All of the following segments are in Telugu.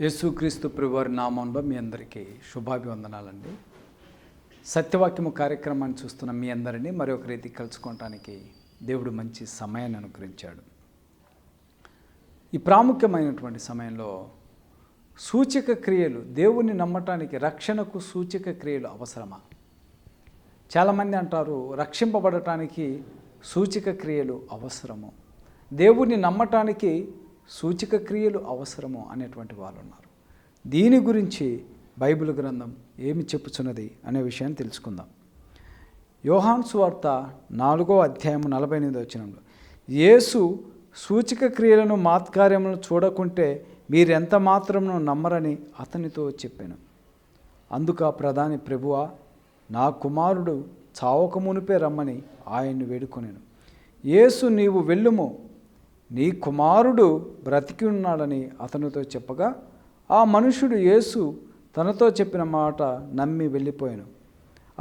యేసుక్రీస్తు ప్రభువారి నామంలో మీ అందరికీ శుభాభివందనాలండి. సత్యవాక్యము కార్యక్రమాన్ని చూస్తున్న మీ అందరినీ మరొక రీతి కలుసుకోవటానికి దేవుడు మంచి సమయాన్ని అనుగ్రహించాడు. ఈ ప్రాముఖ్యమైనటువంటి సమయంలో సూచక క్రియలు దేవుణ్ణి నమ్మటానికి రక్షణకు సూచక క్రియలు అవసరమా? చాలామంది అంటారు రక్షింపబడటానికి సూచక క్రియలు అవసరము. దేవుణ్ణి నమ్మటానికి సూచక క్రియలు అవసరము అనేటువంటి వాళ్ళు ఉన్నారు దీని గురించి బైబిల్ గ్రంథం ఏమి చెప్పుచున్నది అనే విషయాన్ని తెలుసుకుందాం. యోహాన్ సువార్త నాలుగో అధ్యాయం నలభై ఎనిమిది వచ్చినంలో యేసు సూచక క్రియలను మాత్కార్యములను చూడకుంటే మీరెంత మాత్రమును నమ్మరని అతనితో చెప్పాను. అందుకు ప్రధాని ప్రభువ నా కుమారుడు చావక మునిపే రమ్మని ఆయన్ని వేడుకొనేను. యేసు నీవు వెళ్ళుము నీ కుమారుడు బ్రతికి ఉన్నాడని అతనితో చెప్పగా ఆ మనుషుడు యేసు తనతో చెప్పిన మాట నమ్మి వెళ్ళిపోయాను.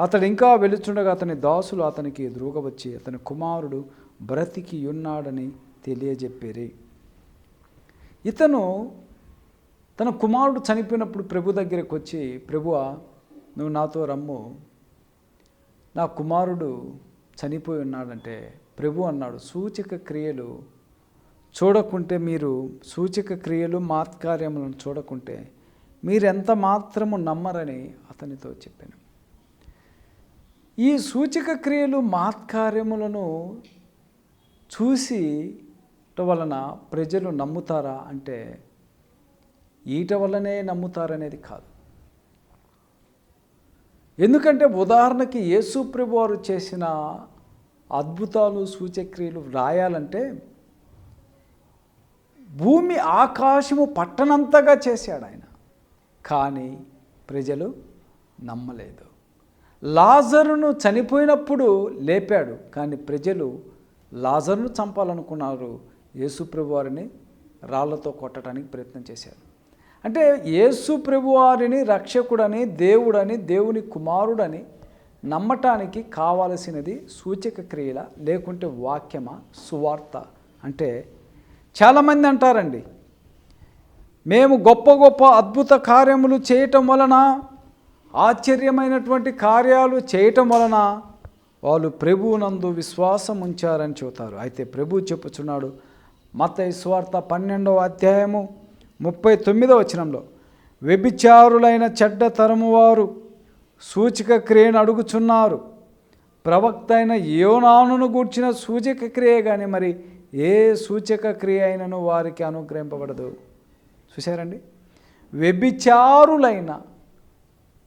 అతడు ఇంకా వెళుచుండగా అతని దాసులు అతనికి ఎదురుగా వచ్చి అతని కుమారుడు బ్రతికి ఉన్నాడని తెలియజెప్పేరి. ఇతను తన కుమారుడు చనిపోయినప్పుడు ప్రభు దగ్గరకు వచ్చి ప్రభువా నువ్వు నాతో రమ్ము. నా కుమారుడు చనిపోయి ఉన్నాడంటే ప్రభు అన్నాడు సూచక క్రియలు చూడకుంటే మీరు సూచక క్రియలు మాత్కార్యములను చూడకుంటే మీరెంత మాత్రము నమ్మరని అతనితో చెప్పాను. ఈ సూచక క్రియలు మాత్కార్యములను చూసి వలన ప్రజలు నమ్ముతారా అంటే ఈట వల్లనే నమ్ముతారనేది కాదు. ఎందుకంటే ఉదాహరణకి యేసు వారు చేసిన అద్భుతాలు సూచక్రియలు వ్రాయాలంటే భూమి ఆకాశము పట్టనంతగా చేశాడు ఆయన. కానీ ప్రజలు నమ్మలేదు. లాజరును చనిపోయినప్పుడు లేపాడు కానీ ప్రజలు లాజరును చంపాలనుకున్నారు. యేసుప్రభు వారిని రాళ్ళతో కొట్టడానికి ప్రయత్నం చేశారు. అంటే యేసుప్రభువారిని రక్షకుడని దేవుడని దేవుని కుమారుడని నమ్మటానికి కావలసినది సూచక క్రియల లేకుంటే వాక్యమా సువార్త? అంటే చాలామంది అంటారండి మేము గొప్ప గొప్ప అద్భుత కార్యములు చేయటం వలన ఆశ్చర్యమైనటువంటి కార్యాలు చేయటం వలన వాళ్ళు ప్రభువునందు విశ్వాసం ఉంచారని చెబుతారు. అయితే ప్రభు చెప్పుచున్నాడు మత స్వార్థ పన్నెండవ అధ్యాయము ముప్పై తొమ్మిదవ వచనంలో వ్యభిచారులైన చెడ్డ తరము వారు సూచిక క్రియను అడుగుచున్నారు. ప్రవక్త అయిన యోనాను గూర్చిన సూచిక క్రియ కానీ మరి ఏ సూచక క్రియ అయినను వారికి అనుగ్రహింపబడదు. చూశారండి? వ్యభిచారులైన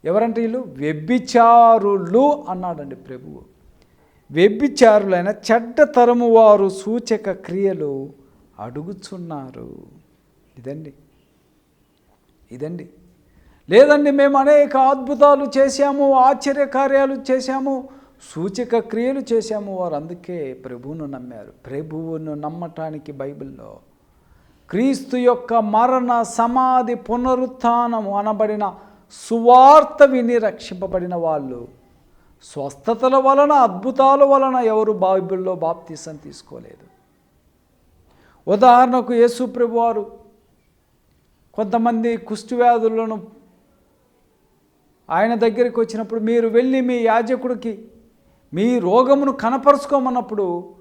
ఎవరంటే వీళ్ళు? వ్యభిచారులు అన్నాడండి ప్రభువు. వ్యభిచారులైన చెడ్డ తరము వారు సూచక క్రియలు అడుగుచున్నారు. ఇదండి. ఇదండి. లేదండి మేము అనేక అద్భుతాలు చేశాము ఆశ్చర్య కార్యాలు చేశాము సూచక క్రియలు చేశాము వారు అందుకే ప్రభువును నమ్మారు. ప్రభువును నమ్మటానికి బైబిల్లో క్రీస్తు యొక్క మరణ సమాధి పునరుత్నము అనబడిన సువార్త విని రక్షింపబడిన వాళ్ళు స్వస్థతల వలన అద్భుతాల వలన ఎవరు బైబిల్లో బాప్తీసం తీసుకోలేదు. ఉదాహరణకు యేసు ప్రభువారు కొంతమంది కుష్టివ్యాధులను ఆయన దగ్గరికి వచ్చినప్పుడు మీరు వెళ్ళి మీ యాజకుడికి మీ రోగమును కనపరుచుకోమన్నప్పుడు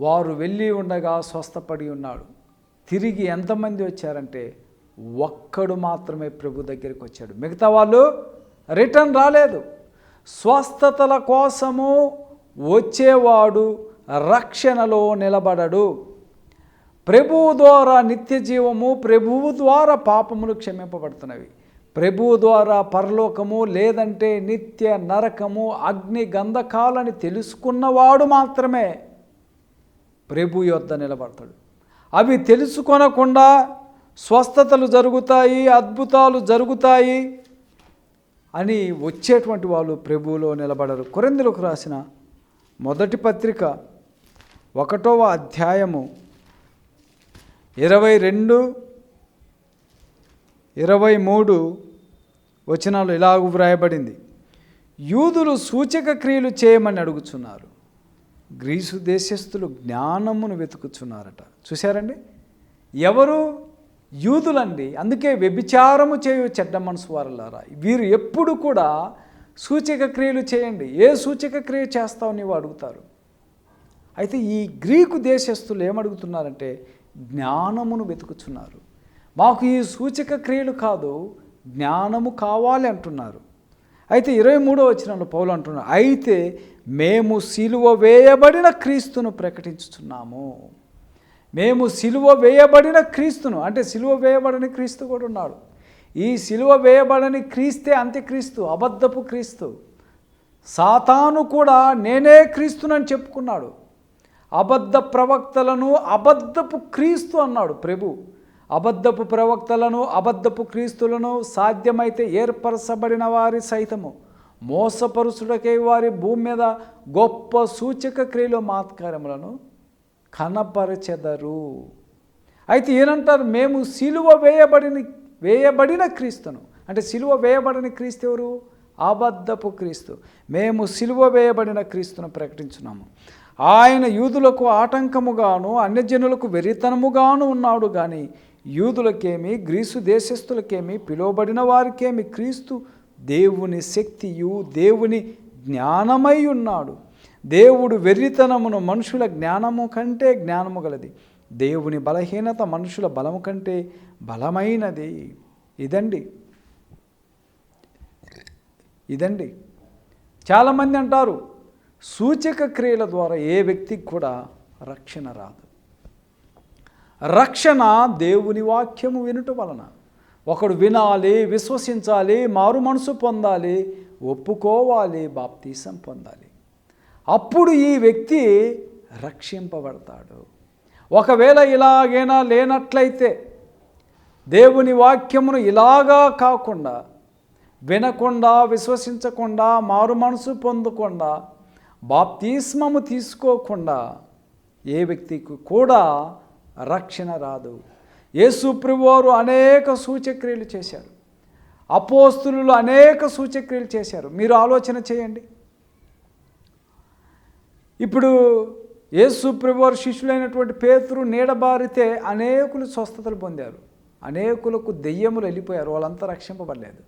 వారు వెళ్ళి ఉండగా స్వస్థపడి ఉన్నాడు. తిరిగి ఎంతమంది వచ్చారంటే ఒక్కడు మాత్రమే ప్రభు దగ్గరికి వచ్చాడు. మిగతా వాళ్ళు రిటర్న్ రాలేదు. స్వస్థతల కోసము వచ్చేవాడు రక్షణలో నిలబడడు. ప్రభువు ద్వారా నిత్య జీవము ప్రభువు ద్వారా పాపములు క్షమింపబడుతున్నవి. ప్రభువు ద్వారా పరలోకము లేదంటే నిత్య నరకము అగ్ని గంధకాలని తెలుసుకున్నవాడు మాత్రమే ప్రభు యొద్ద నిలబడతాడు. అవి తెలుసుకొనకుండా స్వస్థతలు జరుగుతాయి అద్భుతాలు జరుగుతాయి అని వచ్చేటువంటి వాళ్ళు ప్రభువులో నిలబడరు. కొరిందులకు రాసిన మొదటి పత్రిక ఒకటవ అధ్యాయము ఇరవై రెండు ఇరవై మూడు వచనాలు ఇలాగ వ్రాయబడింది. యూదులు సూచక క్రియలు చేయమని అడుగుచున్నారు. గ్రీసు దేశస్థులు జ్ఞానమును వెతుకుచున్నారట. చూశారండి? ఎవరు? యూదులండి. అందుకే వ్యభిచారము చేయు చెడ్డ మనసు వారలారా. వీరు ఎప్పుడు కూడా సూచక క్రియలు చేయండి. ఏ సూచక క్రియ చేస్తావు నీవు అడుగుతారు. అయితే ఈ గ్రీకు దేశస్తులు ఏమడుగుతున్నారంటే జ్ఞానమును వెతుకుచున్నారు. మాకు ఈ సూచక క్రియలు కాదు జ్ఞానము కావాలి అంటున్నారు. అయితే ఇరవై మూడో వచనంలో పౌలు అంటున్నారు అయితే మేము సిలువ వేయబడిన క్రీస్తును ప్రకటించుతున్నాము మేము సిలువ వేయబడిన క్రీస్తును అంటే సిలువ వేయబడని క్రీస్తు కూడా ఉన్నాడు. ఈ సిలువ వేయబడని క్రీస్తే అంత్యక్రీస్తు అబద్ధపు క్రీస్తు. సాతాను కూడా నేనే క్రీస్తునని చెప్పుకున్నాడు. అబద్ధ ప్రవక్తలను అబద్ధపు క్రీస్తు అన్నాడు ప్రభు. అబద్ధపు ప్రవక్తలను అబద్ధపు క్రీస్తులను సాధ్యమైతే ఏర్పరచబడిన వారి సైతము. మోసపరుచుడకై వారి భూమి మీద గొప్ప సూచక క్రియలు మాత్కార్యములను కనపరచెదరు. అయితే ఏనంటారు మేము సిలువ వేయబడిన వేయబడిన క్రీస్తును. అంటే సిలువ వేయబడిన క్రీస్తు ఎవరు? అబద్ధపు క్రీస్తు. మేము సిలువ వేయబడిన క్రీస్తును ప్రకటించున్నాము. ఆయన యూదులకు ఆటంకముగాను అన్యజనులకు వెరితనముగాను ఉన్నాడు కానీ యూదులకేమి గ్రీసు దేశస్థులకేమి పిలువబడిన వారికేమి క్రీస్తు దేవుని శక్తియు దేవుని జ్ఞానమై ఉన్నాడు. దేవుడు వెర్రితనమును మనుషుల జ్ఞానము కంటే జ్ఞానము గలది. దేవుని బలహీనత మనుషుల బలము కంటే బలమైనది. ఇదండి. ఇదండి. చాలామంది అంటారు సూచక క్రియల ద్వారా ఏ వ్యక్తికి కూడా రక్షణ రాదు. రక్షణ దేవుని వాక్యము వినుట వలన. ఒకడు వినాలి విశ్వసించాలి మారు మనసు పొందాలి ఒప్పుకోవాలి బాప్తీసం పొందాలి. అప్పుడు ఈ వ్యక్తి రక్షింపబడతాడు. ఒకవేళ ఇలాగైనా లేనట్లయితే దేవుని వాక్యమును ఇలాగా కాకుండా వినకుండా విశ్వసించకుండా మారు మనసు పొందకుండా బాప్తిస్మము తీసుకోకుండా ఏ వ్యక్తికి కూడా రక్షణ రాదు యేసు ప్రభువారు అనేక సూచక్రియలు చేశారు. అపోస్తులు అనేక సూచక్రియలు చేశారు. మీరు ఆలోచన చేయండి. ఇప్పుడు యేసు ప్రభువారు శిష్యులైనటువంటి పేతురు నీడబారితే అనేకులు స్వస్థతలు పొందారు. అనేకులకు దెయ్యములు వెళ్ళిపోయారు. వాళ్ళంతా రక్షింపబడలేదు.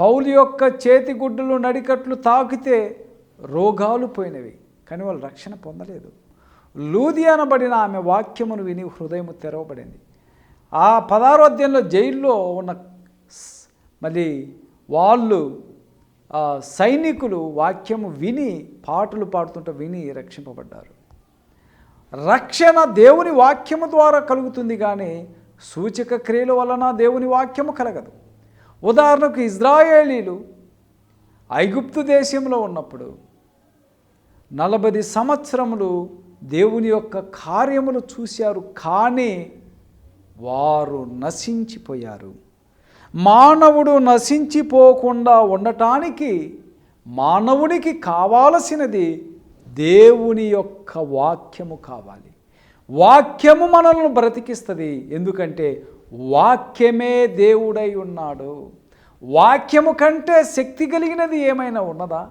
పౌలు యొక్క చేతి గుడ్డలు నడికట్లు తాకితే రోగాలు పోయినవి. కానీ వాళ్ళు రక్షణ పొందలేదు. లూది అనబడిన ఆమె వాక్యమును విని హృదయం తెరవబడింది. ఆ పదారో అధ్యాయంలో జైల్లో ఉన్న మళ్ళీ వాళ్ళు సైనికులు వాక్యము విని పాటలు పాడుతుంటే విని రక్షింపబడ్డారు. రక్షణ దేవుని వాక్యము ద్వారా కలుగుతుంది కానీ సూచక క్రియల వలన దేవుని వాక్యము కలగదు. ఉదాహరణకు ఇజ్రాయేలీలు ఐగుప్తు దేశంలో ఉన్నప్పుడు నలభై సంవత్సరములు దేవుని యొక్క కార్యములు చూశారు కానీ వారు నశించిపోయారు. మానవుడు నశించిపోకుండా ఉండటానికి మానవునికి కావాల్సినది దేవుని యొక్క వాక్యము కావాలి. వాక్యము మనల్ని బ్రతికిస్తుంది. ఎందుకంటే వాక్యమే దేవుడై ఉన్నాడు. వాక్యము కంటే శక్తి కలిగినది ఏమైనా ఉన్నదా?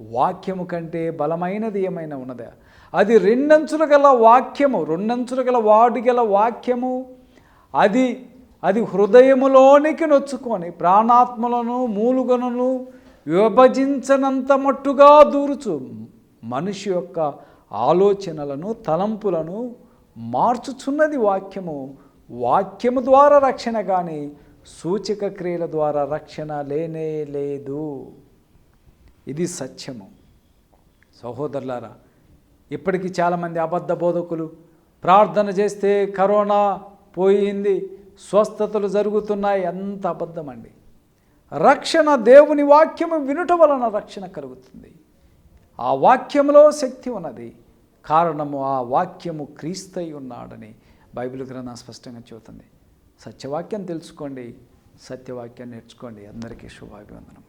వాక్యము కంటే బలమైనది ఏమైనా ఉన్నదా? అది రెండంచులు గల వాక్యము రెండంచులు గల వాడు గల వాక్యము. అది అది హృదయములోనికి నొచ్చుకొని ప్రాణాత్మలను మూలుగలను విభజించనంత మట్టుగా దూరుచు. మనిషి యొక్క ఆలోచనలను తలంపులను మార్చుచున్నది వాక్యము. వాక్యము ద్వారా రక్షణ కానీ సూచక క్రియల ద్వారా రక్షణ లేనే లేదు. ఇది సత్యము. సహోదరులారా ఇప్పటికీ చాలామంది అబద్ధ బోధకులు. ప్రార్థన చేస్తే కరోనా పోయింది స్వస్థతలు జరుగుతున్నాయి అంత అబద్ధమండి. రక్షణ దేవుని వాక్యము వినుట వలన రక్షణ కలుగుతుంది. ఆ వాక్యంలో శక్తి ఉన్నది. కారణము ఆ వాక్యము క్రీస్తై ఉన్నాడని బైబిల్ గ్రంథం స్పష్టంగా చెబుతుంది. సత్యవాక్యం తెలుసుకోండి సత్యవాక్యం నేర్చుకోండి. అందరికీ శుభాభివందనం.